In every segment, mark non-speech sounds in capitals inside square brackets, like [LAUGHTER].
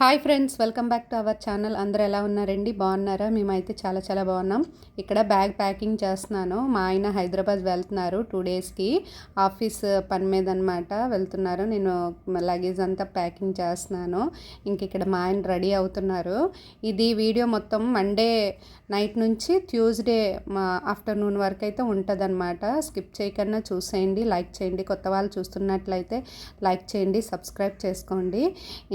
Hi friends welcome back to our channel. అందరూ ఎలా ఉన్నారండి? బాగున్నారా? మేమైతే చాలా చాలా బాగున్నాం. ఇక్కడ బ్యాగ్ ప్యాకింగ్ చేస్తున్నాను. మా ఆయన హైదరాబాద్ వెళ్తున్నారు టూ డేస్కి ఆఫీస్ పని మీద అనమాట వెళ్తున్నారు. నేను లగేజ్ అంతా ప్యాకింగ్ చేస్తున్నాను. ఇంక ఇక్కడ మా ఆయన రెడీ అవుతున్నారు. ఇది వీడియో మొత్తం మండే నైట్ నుంచి ట్యూస్డే మా ఆఫ్టర్నూన్ వరకు అయితే ఉంటుందన్నమాట. స్కిప్ చేయకుండా చూసేయండి లైక్ చేయండి. కొత్త వాళ్ళు చూస్తున్నట్లయితే లైక్ చేయండి సబ్స్క్రైబ్ చేసుకోండి.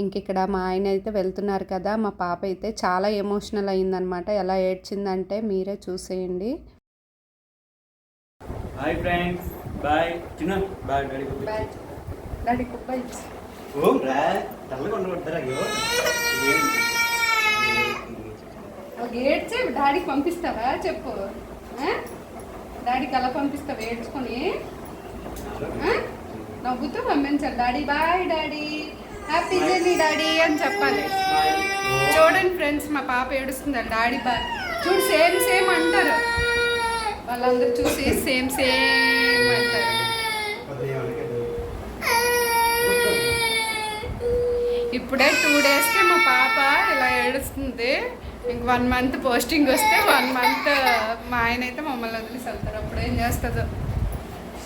ఇంక ఇక్కడ మా ఆయన అయితే వెళ్తున్నారు కదా మా పాప అయితే చాలా ఎమోషనల్ అయిందనమాట ఎలా ఏడ్చిందంటే మీరే చూసేయండి. Hi friends bye. చిన్న బాయ్ డాడీ డాడీ ఓ రా తెల్లగా అయ్యో? ఏడ్చి డాడీకి పంపిస్తావా? చెప్పు. డాడీకి అలా పంపిస్తావా? ఏడ్చుకొని? నవ్వుతూ పంపించాలి. Daddy bye daddy. Happy journey daddy అని చెప్పాలి. చూడండి ఫ్రెండ్స్ మా పాప ఏడుస్తుంది డాడీ బా చూడు సేమ్ సేమ్ అంటారు. వాళ్ళందరూ చూసి సేమ్ సేమ్ అంటారు. ఇప్పుడే టూ డేస్కి మా పాప ఇలా ఏడుస్తుంది. ఇంక వన్ మంత్ పోస్టింగ్ వస్తే వన్ మంత్ మా ఆయన అయితే మమ్మల్ని వదిలేసి వెళ్తారు. అప్పుడు ఏం చేస్తుందో.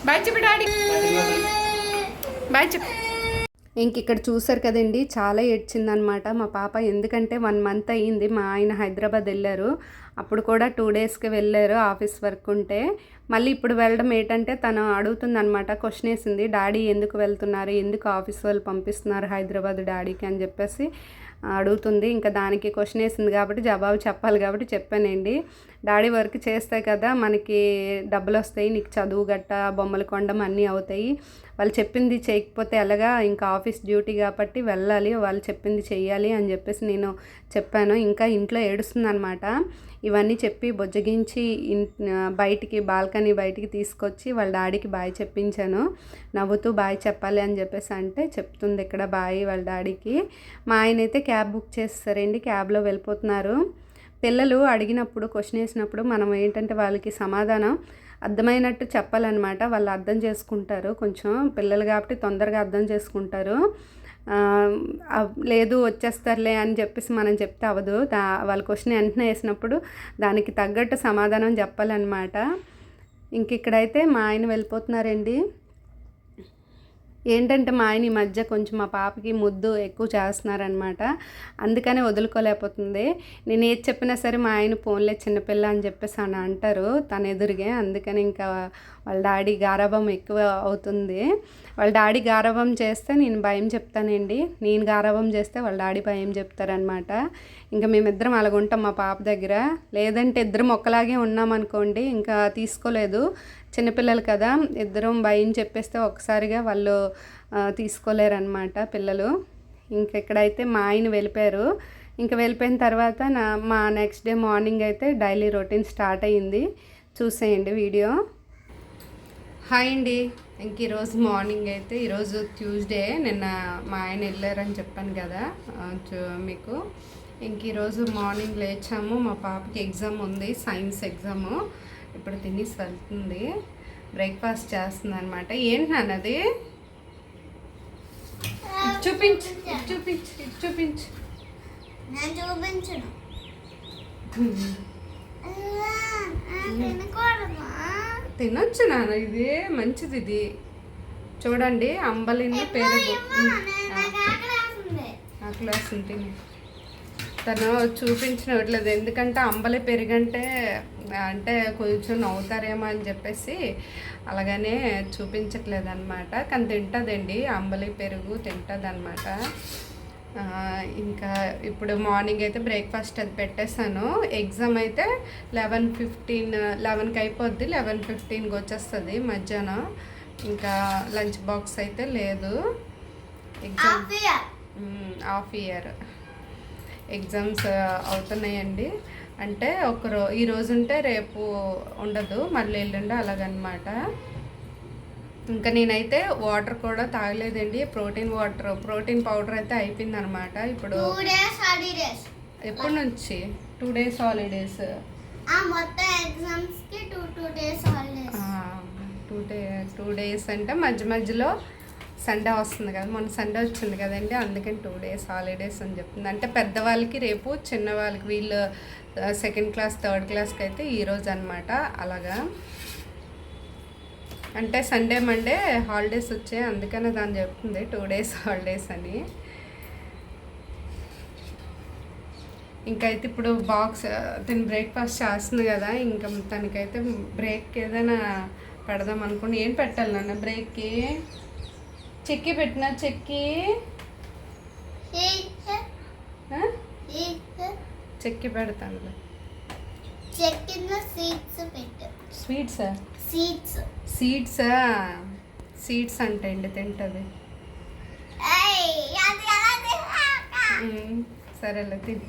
బాయ్ చెప్పు డాడీ బాయ్ చెప్పు. ఇంక ఇక్కడ చూసారు కదండి చాలా ఏడ్చిందనమాట. మా పాప ఎందుకంటే వన్ మంత్ అయ్యింది మా ఆయన హైదరాబాద్ వెళ్ళారు. అప్పుడు కూడా టూ డేస్కి వెళ్ళారు ఆఫీస్ వర్క్ ఉంటే. మళ్ళీ ఇప్పుడు వెళ్ళడం ఏంటంటే తను అడుగుతుంది అనమాట క్వశ్చన్ వేసింది డాడీ ఎందుకు వెళ్తున్నారు ఎందుకు ఆఫీస్ వాళ్ళు పంపిస్తున్నారు హైదరాబాద్ డాడీకి? అని చెప్పేసి అడుగుతుంది. ఇంకా దానికి క్వశ్చన్ వేసింది కాబట్టి జవాబు చెప్పాలి కాబట్టి చెప్పానండి. డాడీ వర్క్ చేస్తే కదా మనకి డబ్బులు వస్తాయి నీకు చదువు గట్ట బొమ్మలు కొండం అన్నీ అవుతాయి. వాళ్ళు చెప్పింది చేయకపోతే ఎలాగా ఇంకా ఆఫీస్ డ్యూటీ కాబట్టి వెళ్ళాలి వాళ్ళు చెప్పింది చేయాలి అని చెప్పేసి నేను చెప్పాను. ఇంకా ఇంట్లో ఏడుస్తుంది అనమాట ఇవన్నీ చెప్పి బొజ్జగించి బయటికి బాల్కనీ బయటికి తీసుకొచ్చి వాళ్ళ డాడీకి బాయ్ చెప్పించాను. నవ్వుతూ బాయ్ చెప్పాలి అని చెప్పేసి అంటే చెప్తుంది ఇక్కడ బాయ్ వాళ్ళ డాడీకి. మా ఆయన అయితే క్యాబ్ బుక్ చేస్తారండి క్యాబ్లో వెళ్ళిపోతున్నారు. పిల్లలు అడిగినప్పుడు క్వశ్చన్ వేసినప్పుడు మనం ఏంటంటే వాళ్ళకి సమాధానం అర్థమైనట్టు చెప్పాలన్నమాట. వాళ్ళు అర్థం చేసుకుంటారు. కొంచెం పిల్లలు కాబట్టి తొందరగా అర్థం చేసుకుంటారు. లేదు వచ్చేస్తారులే అని చెప్పేసి మనం చెప్తే అవ్వదు. దా వాళ్ళ క్వశ్చన్ వెంటనే వేసినప్పుడు దానికి తగ్గట్టు సమాధానం చెప్పాలన్నమాట. ఇంక ఇక్కడైతే మా ఆయన వెళ్ళిపోతున్నారండి. ఏంటంటే మా ఆయన ఈ మధ్య కొంచెం మా పాపకి ముద్దు ఎక్కువ చేస్తున్నారనమాట అందుకనే వదులుకోలేకపోతుంది. నేను ఏది చెప్పినా సరే మా ఆయన ఫోన్లే చిన్నపిల్ల అని చెప్పేసి అని అంటారు. తన ఎదురుగే. అందుకని ఇంకా వాళ్ళ డాడీ గారాభం ఎక్కువ అవుతుంది. వాళ్ళ డాడీ గారాభం చేస్తే నేను భయం చెప్తానండి. నేను గారాభం చేస్తే వాళ్ళ డాడీ భయం చెప్తారనమాట ఇంకా మేమిద్దరం అలాగుంటాం మా పాప దగ్గర. లేదంటే ఇద్దరం ఒక్కలాగే ఉన్నామనుకోండి ఇంకా తీసుకోలేదు. చిన్నపిల్లలు కదా ఇద్దరం భయం చెప్పేస్తే ఒకసారిగా వాళ్ళు తీసుకోలేరనమాట పిల్లలు. ఇంకెక్కడైతే మా ఆయన వెళ్ళిపోయారు. ఇంకా వెళ్ళిపోయిన తర్వాత నా మా నెక్స్ట్ డే మార్నింగ్ అయితే డైలీ రొటీన్ స్టార్ట్ అయ్యింది. చూసేయండి వీడియో హాయ్ అండి. ఇంక ఈరోజు మార్నింగ్ అయితే ఈరోజు ట్యూస్డే నిన్న మా ఆయన వెళ్ళారని చెప్పాను కదా మీకు. ఇంక ఈరోజు మార్నింగ్ లేచాము. మా పాపకి ఎగ్జామ్ ఉంది సైన్స్ ఎగ్జాము ఇప్పుడు తినేసి వెళ్తుంది. బ్రేక్ఫాస్ట్ చేస్తుంది అనమాట ఏంటి నాన్నది చూపించు చూపించు చూపించు. చూపించను. తినొచ్చు నాన్న ఇది మంచిది ఇది. చూడండి అంబలిని పెరుగు క్లాస్ తిని. తను చూపించినట్లేదు ఎందుకంటే అంబలి పెరుగంటే అంటే కొంచెం నవ్వుతారేమో అని చెప్పేసి అలాగనే చూపించట్లేదు అనమాట కానీ తింటుందండి. అంబలి పెరుగు తింటుంది అనమాట ఇంకా ఇప్పుడు మార్నింగ్ అయితే బ్రేక్ఫాస్ట్ అది పెట్టేశాను. ఎగ్జామ్ అయితే లెవెన్ ఫిఫ్టీన్ లెవెన్కి అయిపోద్ది. లెవెన్ ఫిఫ్టీన్కి వచ్చేస్తుంది మధ్యాహ్నం. ఇంకా లంచ్ బాక్స్ అయితే లేదు. Exam half year. ఎగ్జామ్స్ అవుతున్నాయండి. అంటే ఒకరో ఈ రోజు ఉంటే రేపు ఉండదు మళ్ళీ ఎల్లుండి అలాగనమాట. ఇంకా నేనైతే వాటర్ కూడా తాగలేదండి. ప్రోటీన్ వాటర్ ప్రోటీన్ పౌడర్ అయితే అయిపోయింది అనమాట ఇప్పుడు ఎప్పటి నుంచి? Two days holidays. Two day two days అంటే మధ్య మధ్యలో సండే వస్తుంది కదా మొన్న సండే వచ్చింది కదండి అందుకని టూ డేస్ హాలిడేస్ అని చెప్తుంది. అంటే పెద్దవాళ్ళకి రేపు చిన్నవాళ్ళకి వీళ్ళు సెకండ్ క్లాస్ థర్డ్ క్లాస్కి అయితే ఈరోజు అనమాట అలాగా? అంటే సండే మండే హాలిడేస్ వచ్చాయి అందుకనే దాన్ని చెప్తుంది టూ డేస్ హాలిడేస్ అని. ఇంకా అయితే ఇప్పుడు బాక్స్ తను బ్రేక్ఫాస్ట్ చేస్తుంది కదా ఇంకా తనకైతే బ్రేక్ ఏదైనా పెడదాం అనుకుని ఏం పెట్టాలి నాన్న బ్రేక్కి చెక్కి పెట్టినా చెక్కి? చెక్కి. పెడతాను స్వీట్సా సీడ్స్ సీడ్సా సీడ్స్ అంటే అండి తింటుంది. సరేలే తిని.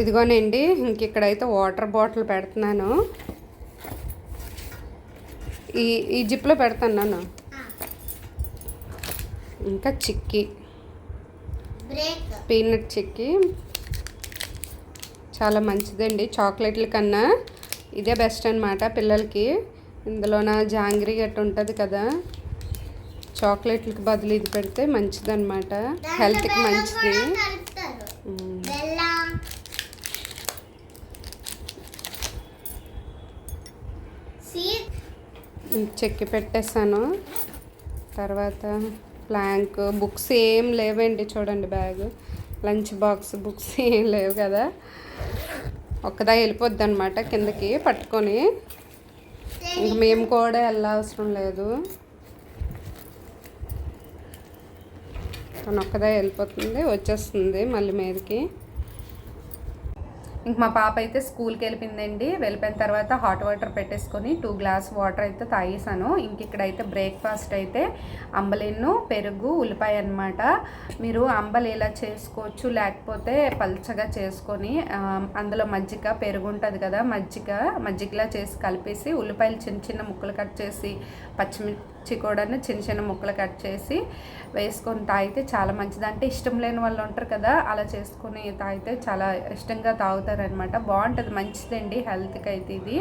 ఇదిగోనండి ఇంక ఇక్కడైతే వాటర్ బాటిల్ పెడుతున్నాను. ఈ ఈ జిప్లో పెడతాను నాన్న. ఇంకా చిక్కీ. పీనట్ చిక్కీ. చాలా మంచిదండి చాక్లెట్ల కన్నా. ఇదే బెస్ట్ అనమాట పిల్లలకి. ఇందులోన జాంగ్రీ గట్ట ఉంటుంది కదా. చాక్లెట్లకి బదులు ఇది పెడితే మంచిదన్నమాట. హెల్త్కి మంచిది కలుపుతారు మ్మ్. బెల్లం సీడ్ చెక్కి పెట్టేసాను తర్వాత ప్లాంక్ బుక్స్ ఏం లేవండి చూడండి బ్యాగ్. లంచ్ బాక్స్ బుక్స్ ఏం లేవు కదా. ఒక్కదా వెళ్ళిపోద్ది అనమాట కిందకి పట్టుకొని. ఇంక మేము కూడా వెళ్ళవసరం లేదు. తను ఒక్కదా వెళ్ళిపోతుంది వచ్చేస్తుంది మళ్ళీ మీదకి. ఇంక మా పాప అయితే స్కూల్కి వెళ్ళిపోయిందండి. వెళ్ళిపోయిన తర్వాత హాట్ వాటర్ పెట్టేసుకొని టూ గ్లాస్ వాటర్ అయితే తాగేసాను. ఇంక ఇక్కడైతే బ్రేక్ఫాస్ట్ అయితే అంబలిన్ను పెరుగు ఉల్లిపాయ అనమాట మీరు అంబలి ఇలా చేసుకోవచ్చు లేకపోతే పల్చగా చేసుకొని అందులో మజ్జిగ పెరుగు ఉంటుంది కదా మజ్జిగ మజ్జిగలా చేసి కలిపేసి ఉల్లిపాయలు చిన్న చిన్న ముక్కలు కట్ చేసి పచ్చిమిర్చి కూడా చిన్న చిన్న ముక్కలు కట్ చేసి వేసుకొని తాగితే చాలా మంచిది. అంటే ఇష్టం లేని వాళ్ళు ఉంటారు కదా అలా చేసుకొని తాగితే చాలా ఇష్టంగా తాగుతారనమాట బాగుంటుంది మంచిదండి హెల్త్కి అయితే ఇది.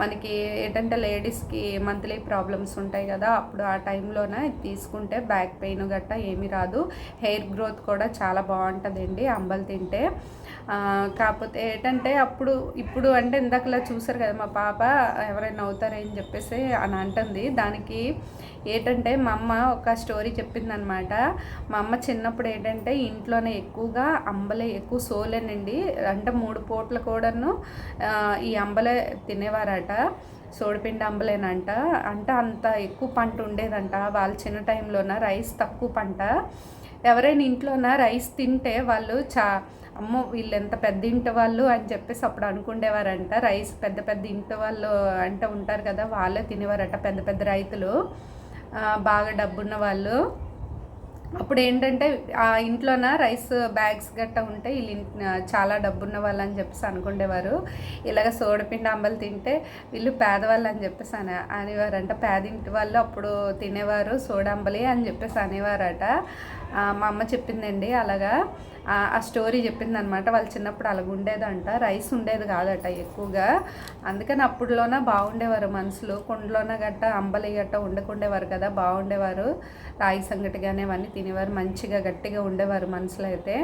మనకి ఏంటంటే లేడీస్కి మంత్లీ ప్రాబ్లమ్స్ ఉంటాయి కదా అప్పుడు ఆ టైంలోనే తీసుకుంటే బ్యాక్ పెయిన్ గట్టా ఏమీ రాదు. హెయిర్ గ్రోత్ కూడా చాలా బాగుంటుందండి అంబలు తింటే. కాకపోతే ఏంటంటే అప్పుడు ఇప్పుడు అంటే ఇందాకలా చూసారు కదా మా పాప ఎవరైనా అవుతారని చెప్పేసి అని అంటుంది. దానికి ఏంటంటే మా అమ్మ ఒక స్టోరీ చెప్పిందనమాట. మా అమ్మ చిన్నప్పుడు ఏంటంటే ఇంట్లోనే ఎక్కువగా అంబలే ఎక్కువ సోలేనండి. అంటే మూడు పూట్ల కూడాను ఈ అంబలే తినేవారట సోడిపిండి అంబలేనంట. అంటే అంత ఎక్కువ పంట ఉండేదంట. వాళ్ళ చిన్న టైంలోన రైస్ తక్కువ పంట. ఎవరైనా ఇంట్లోన రైస్ తింటే వాళ్ళు చా అమ్మో వీళ్ళు ఎంత పెద్ద ఇంటి వాళ్ళు అని చెప్పేసి అప్పుడు అనుకుండేవారంట. రైస్ పెద్ద పెద్ద ఇంటి వాళ్ళు అంటే ఉంటారు కదా వాళ్ళే తినేవారట పెద్ద పెద్ద రైతులు. బాగా డబ్బున్న వాళ్ళు. అప్పుడు ఏంటంటే ఆ ఇంట్లోన రైస్ బ్యాగ్స్ గట్ట ఉంటే వీళ్ళు చాలా డబ్బున్న వాళ్ళు అని చెప్పేసి అనుకుండేవారు. ఇలాగ సోడపిండి అంబలు తింటే వీళ్ళు పేదవాళ్ళు అని చెప్పేసి అని అనేవారంట. పేదింటి వాళ్ళు అప్పుడు తినేవారు సోడంబలి అని చెప్పేసి అనేవారట. మా అమ్మ చెప్పిందండి అలాగా. ఆ స్టోరీ చెప్పిందనమాట వాళ్ళు చిన్నప్పుడు అలాగ ఉండేదంట రైస్ ఉండేది కాదట ఎక్కువగా. అందుకని అప్పుడులోన బాగుండేవారు మనుషులు కుండలోన గట్ట అంబలి గట్ట వండుకుండేవారు కదా బాగుండేవారు. రాగి సంగటి కానీ అవన్నీ తినేవారు. మంచిగా గట్టిగా ఉండేవారు మనుషులు అయితే.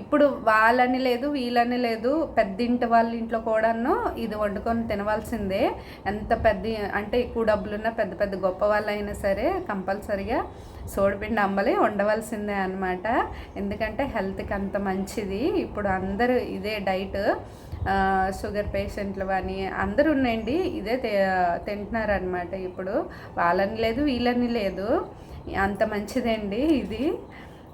ఇప్పుడు వాళ్ళని లేదు వీళ్ళని లేదు పెద్దింటి వాళ్ళ ఇంట్లో కూడాను ఇది వండుకొని తినవలసిందే. ఎంత పెద్ద అంటే ఎక్కువ డబ్బులున్న పెద్ద పెద్ద గొప్ప వాళ్ళు అయినా సరే కంపల్సరిగా సోడిపిండి అంబలి వండవలసిందే అనమాట ఎందుకంటే హెల్త్కి అంత మంచిది. ఇప్పుడు అందరూ ఇదే డైట్ షుగర్ పేషెంట్లు కానీ అందరూ ఉన్నాయండి ఇదే తింటున్నారనమాట ఇప్పుడు వాళ్ళని లేదు వీళ్ళని లేదు అంత మంచిదండి ఇది.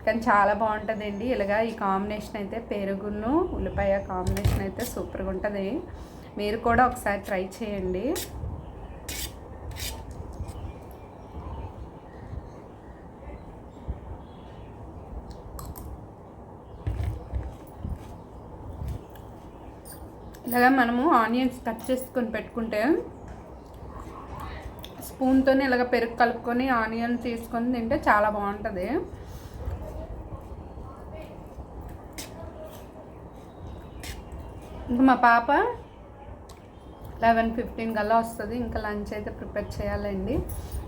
కానీ చాలా బాగుంటుందండి. ఇలాగా ఈ కాంబినేషన్ అయితే పెరుగును ఉల్లిపాయ కాంబినేషన్ అయితే సూపర్గా ఉంటుంది. మీరు కూడా ఒకసారి ట్రై చేయండి. ఇలాగా మనము ఆనియన్స్ కట్ చేసుకొని పెట్టుకుంటే స్పూన్తోనే ఇలాగ పెరుగు కలుపుకొని ఆనియన్ తీసుకొని తింటే చాలా బాగుంటుంది. ఇంకా మా పాప లెవెన్ ఫిఫ్టీన్ కల్లా వస్తుంది. ఇంకా లంచ్ అయితే ప్రిపేర్ చేయాలండి.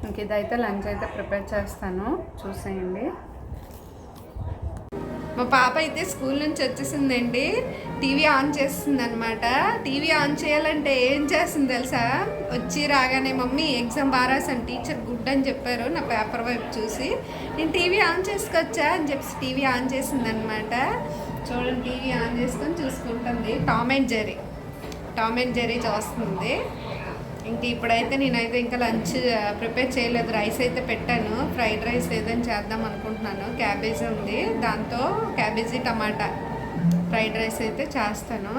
ఇంక ఇదైతే లంచ్ అయితే ప్రిపేర్ చేస్తాను. చూసేయండి. మా పాప అయితే స్కూల్ నుంచి వచ్చేసిందండి. టీవీ ఆన్ చేస్తుంది అనమాట టీవీ ఆన్ చేయాలంటే ఏం చేస్తుంది తెలుసా? వచ్చి రాగానే మమ్మీ ఎగ్జామ్ బాగా రాసాను టీచర్ గుడ్ అని చెప్పారు. నా పేపర్ వైపు చూసి నేను టీవీ ఆన్ చేసుకొచ్చా? అని చెప్పి టీవీ ఆన్ చేసింది అనమాట చూడండి టీవీ ఆన్ చేసుకొని చూసుకుంటుంది. Tom and Jerry Tom and Jerry చూస్తుంది. ఇంక ఇప్పుడైతే నేనైతే ఇంకా లంచ్ ప్రిపేర్ చేయలేదు. రైస్ అయితే పెట్టాను. ఫ్రైడ్ రైస్ ఏదైనా చేద్దాం అనుకుంటున్నాను. క్యాబేజీ ఉంది. దాంతో క్యాబేజీ టమాటా. ఫ్రైడ్ రైస్ అయితే చేస్తాను.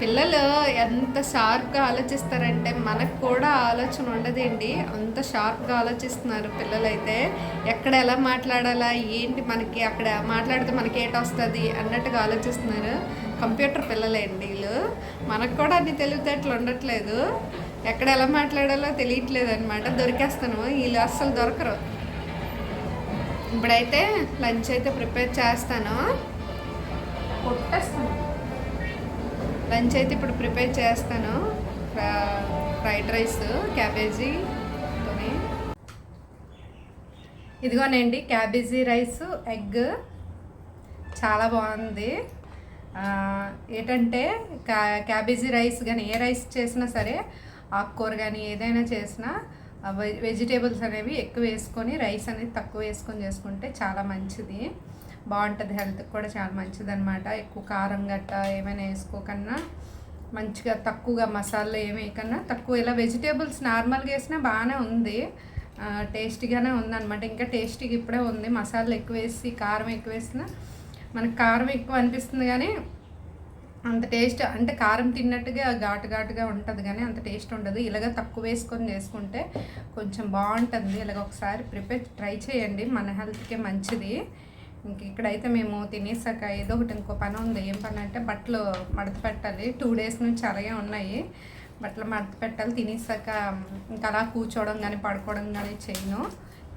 పిల్లలు ఎంత షార్ప్గా ఆలోచిస్తారంటే మనకు కూడా ఆలోచన ఉండదండి. అంత షార్ప్గా ఆలోచిస్తున్నారు పిల్లలైతే. ఎక్కడ ఎలా మాట్లాడాలా? ఏంటి మనకి అక్కడ మాట్లాడితే మనకి ఏట వస్తుంది? అన్నట్టుగా ఆలోచిస్తున్నారు కంప్యూటర్ పిల్లలే అండి వీళ్ళు. మనకు కూడా అన్ని తెలివితేటలు ఉండట్లేదు. ఎక్కడ ఎలా మాట్లాడాలో తెలియట్లేదు అనమాట దొరికేస్తాను. వీళ్ళు అస్సలు దొరకరు. ఇప్పుడైతే లంచ్ అయితే ప్రిపేర్ చేస్తాను. కొట్టేస్తాను. లంచ్ అయితే ఇప్పుడు ప్రిపేర్ చేస్తాను. ఫ్రైడ్ రైస్ క్యాబేజీ ఇదిగోనండి క్యాబేజీ రైస్ ఎగ్. చాలా బాగుంది. ఏంటంటే క్యా క్యాబేజీ రైస్ కానీ ఏ రైస్ చేసినా సరే ఆకుకూర కానీ ఏదైనా చేసినా వెజిటేబుల్స్ అనేవి ఎక్కువ వేసుకొని రైస్ అనేది తక్కువ వేసుకొని చేసుకుంటే చాలా మంచిది. బాగుంటుంది హెల్త్కి కూడా చాలా మంచిది అనమాట ఎక్కువ కారం గట్ట ఏమైనా వేసుకోకన్నా మంచిగా తక్కువగా మసాలా ఏమి వేయకన్నా తక్కువ. ఇలా వెజిటేబుల్స్ నార్మల్గా వేసినా బాగానే ఉంది. టేస్టీగానే ఉందన్నమాట. ఇంకా టేస్టీగా ఇప్పుడే ఉంది. మసాలా ఎక్కువ వేసి కారం ఎక్కువ వేసినా మనకు కారం ఎక్కువ అనిపిస్తుంది కానీ అంత టేస్ట్ అంటే కారం తిన్నట్టుగా ఘాటు ఘాటుగా ఉంటుంది కానీ అంత టేస్ట్ ఉండదు. ఇలాగ తక్కువ వేసుకొని చేసుకుంటే కొంచెం బాగుంటుంది. ఇలాగ ఒకసారి ప్రిపేర్ ట్రై చేయండి. మన హెల్త్కే మంచిది. ఇంక ఇక్కడైతే మేము తినేసాక ఏదో ఒకటి ఇంకో పని ఉంది. ఏం పని అంటే బట్టలు మడత పెట్టాలి. టూ డేస్ నుంచి అలాగే ఉన్నాయి. బట్టలు మడత పెట్టాలి. తినేసాక ఇంకా అలా కూర్చోవడం కానీ పడుకోవడం కానీ చేయను.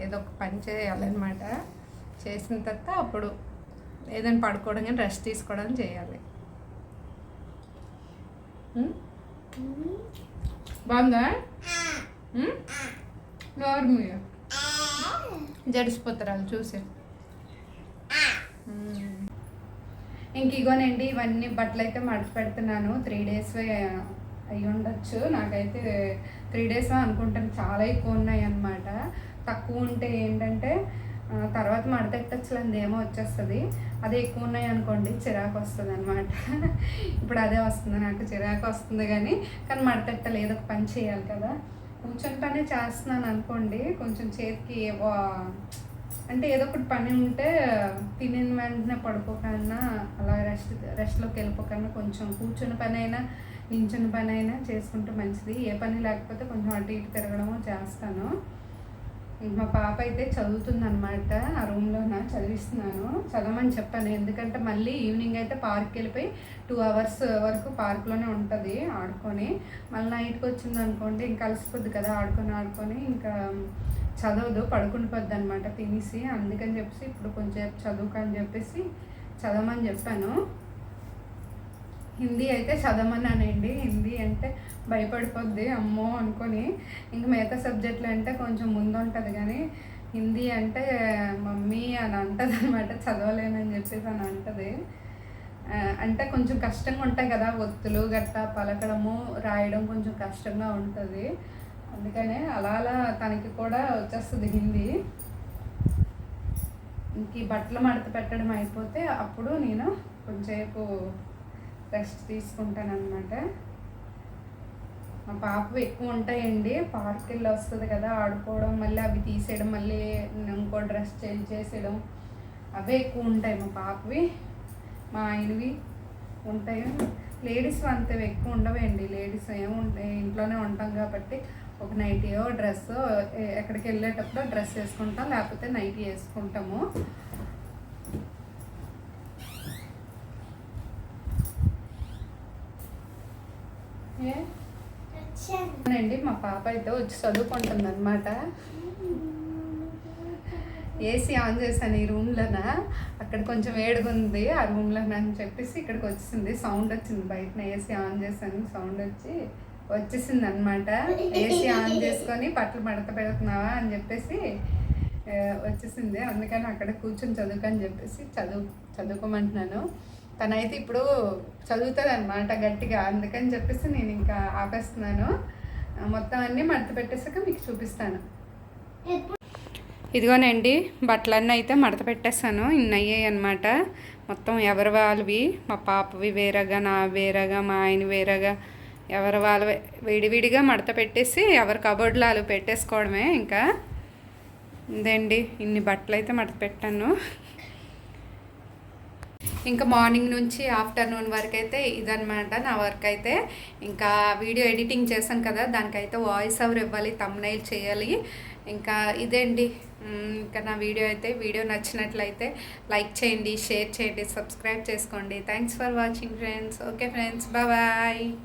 ఏదో ఒక పని చేయాలన్నమాట. చేసిన తర్వాత అప్పుడు ఏదైనా పడుకోవడం కానీ రెస్ట్ తీసుకోవడం చేయాలి? బాగుందా? ఉం? నోరు మూయ. జడిసిపోతారు వాళ్ళు చూసి. ఉం. ఇంక ఇగోనండి ఇవన్నీ బట్టలు అయితే మడత పెడుతున్నాను త్రీ డేస్ అయి ఉండొచ్చు. నాకైతే త్రీ డేస్ అనుకుంటాను. చాలా ఎక్కువ ఉన్నాయి అన్నమాట తక్కువ ఉంటే ఏంటంటే తర్వాత మడతెట్టచ్చులంది ఏమో వచ్చేస్తుంది. అదే ఎక్కువ ఉన్నాయి అనుకోండి చిరాకు వస్తుంది అనమాట [LAUGHS] ఇప్పుడు అదే వస్తుంది నాకు చిరాకు వస్తుంది కానీ కానీ మడతెట్టలేదు ఒక పని చేయాలి కదా. కూర్చుంటానే చేస్తున్నాను అనుకోండి కొంచెం చేతికి అంటే ఏదో ఒకటి పని ఉంటే తినిన వెంటనే పడిపోకన్నా అలా రెస్ట్ రెస్ట్లోకి వెళ్ళిపోకన్నా కొంచెం కూర్చున్న పని అయినా నించున్న పని అయినా చేసుకుంటే మంచిది. ఏ పని లేకపోతే కొంచెం అటు ఇటు తిరగడమో చేస్తాను. మా పాప అయితే చదువుతుందన్నమాట ఆ రూమ్లోన చదివిస్తున్నాను. చదవమని చెప్పాను. ఎందుకంటే మళ్ళీ ఈవినింగ్ అయితే పార్క్ వెళ్ళిపోయి టూ అవర్స్ వరకు పార్క్లోనే ఉంటుంది ఆడుకొని. మళ్ళీ నైట్కి వచ్చింది అనుకోండి ఇంకా అలసిపోద్ది కదా ఆడుకొని ఆడుకొని. ఇంకా చదవదు పడుకుని పోద్ది అనమాట తినేసి అందుకని చెప్పేసి ఇప్పుడు కొంచెం చదువుకని చెప్పేసి చదవమని చెప్పాను. హిందీ అయితే చదవమన్నానండి. హిందీ అంటే భయపడిపోద్ది అమ్మో అనుకొని. ఇంక మిగతా సబ్జెక్టులు అంటే కొంచెం ముందు ఉంటుంది కానీ హిందీ అంటే మమ్మీ అని అంటది అనమాట చదవలేనని చెప్పేసి అని అంటది. అంటే కొంచెం కష్టంగా ఉంటాయి కదా ఒత్తులు గట్ట పలకడము రాయడం కొంచెం కష్టంగా ఉంటుంది. అందుకనే అలా అలా తనకి కూడా వచ్చేస్తుంది హిందీ. ఇంక ఈ బట్టలు మడత పెట్టడం అయిపోతే అప్పుడు నేను కొంచెంసేపు రెస్ట్ తీసుకుంటానమాట మా పాప ఎక్కువ ఉంటాయండి. పార్క్ వెళ్ళి వస్తుంది కదా ఆడుకోవడం మళ్ళీ అవి తీసేయడం మళ్ళీ ఇంకో డ్రెస్ చేంజ్ చేసేయడం అవే ఎక్కువ ఉంటాయి మా పాపవి. మా ఆయనవి ఉంటాయి. లేడీస్ అంత ఎక్కువ ఉండవండి. లేడీస్ ఏముంటాయి ఇంట్లోనే ఉంటాం కాబట్టి ఒక నైటీయో డ్రెస్ ఎక్కడికి వెళ్ళేటప్పుడు డ్రెస్ వేసుకుంటాం లేకపోతే నైటీ వేసుకుంటాము. అండి మా పాప అయితే వచ్చి చదువుకుంటుంది అనమాట ఏసీ ఆన్ చేశాను ఈ రూమ్లోన. అక్కడ కొంచెం వేడుగుంది ఆ రూమ్లోన అని చెప్పేసి ఇక్కడికి వచ్చింది సౌండ్ వచ్చింది బయటన. ఏసీ ఆన్ చేశాను సౌండ్ వచ్చి వచ్చేసింది అనమాట ఏసీ ఆన్ చేసుకొని బట్టలు మడత పెడుతున్నావా అని చెప్పేసి వచ్చేసింది. అందుకని అక్కడ కూర్చొని చదువుకని చెప్పేసి చదువు చదువుకోమంటున్నాను. తనైతే ఇప్పుడు చదువుతుంది అనమాట గట్టిగా. అందుకని చెప్పేసి నేను ఇంకా ఆపేస్తున్నాను. మొత్తం అన్నీ మడత పెట్టేసాక మీకు చూపిస్తాను. ఇదిగోనండి బట్టలన్నీ అయితే మడత పెట్టేస్తాను ఇన్ని అయ్యాయి అనమాట మొత్తం ఎవరి వాళ్ళవి? మా పాపవి వేరేగా నా వేరేగా మా ఆయన వేరేగా. ఎవరి వాళ్ళవి? విడివిడిగా మడత పెట్టేసి ఎవరి కబోర్డ్లో వాళ్ళు పెట్టేసుకోవడమే ఇంకా. ఇదండి ఇన్ని బట్టలు అయితే మడత పెట్టాను. ఇంకా మార్నింగ్ నుంచి ఆఫ్టర్నూన్ వరకు అయితే ఇదనమాట నా వర్క్ అయితే. ఇంకా వీడియో ఎడిటింగ్ చేశాం కదా దానికైతే వాయిస్ ఓవర్ ఇవ్వాలి తమ్నైల్ చేయాలి. ఇంకా ఇదేండి ఇంకా నా వీడియో అయితే వీడియో నచ్చినట్లయితే లైక్ చేయండి షేర్ చేయండి సబ్స్క్రైబ్ చేసుకోండి. Thanks for watching friends okay friends bye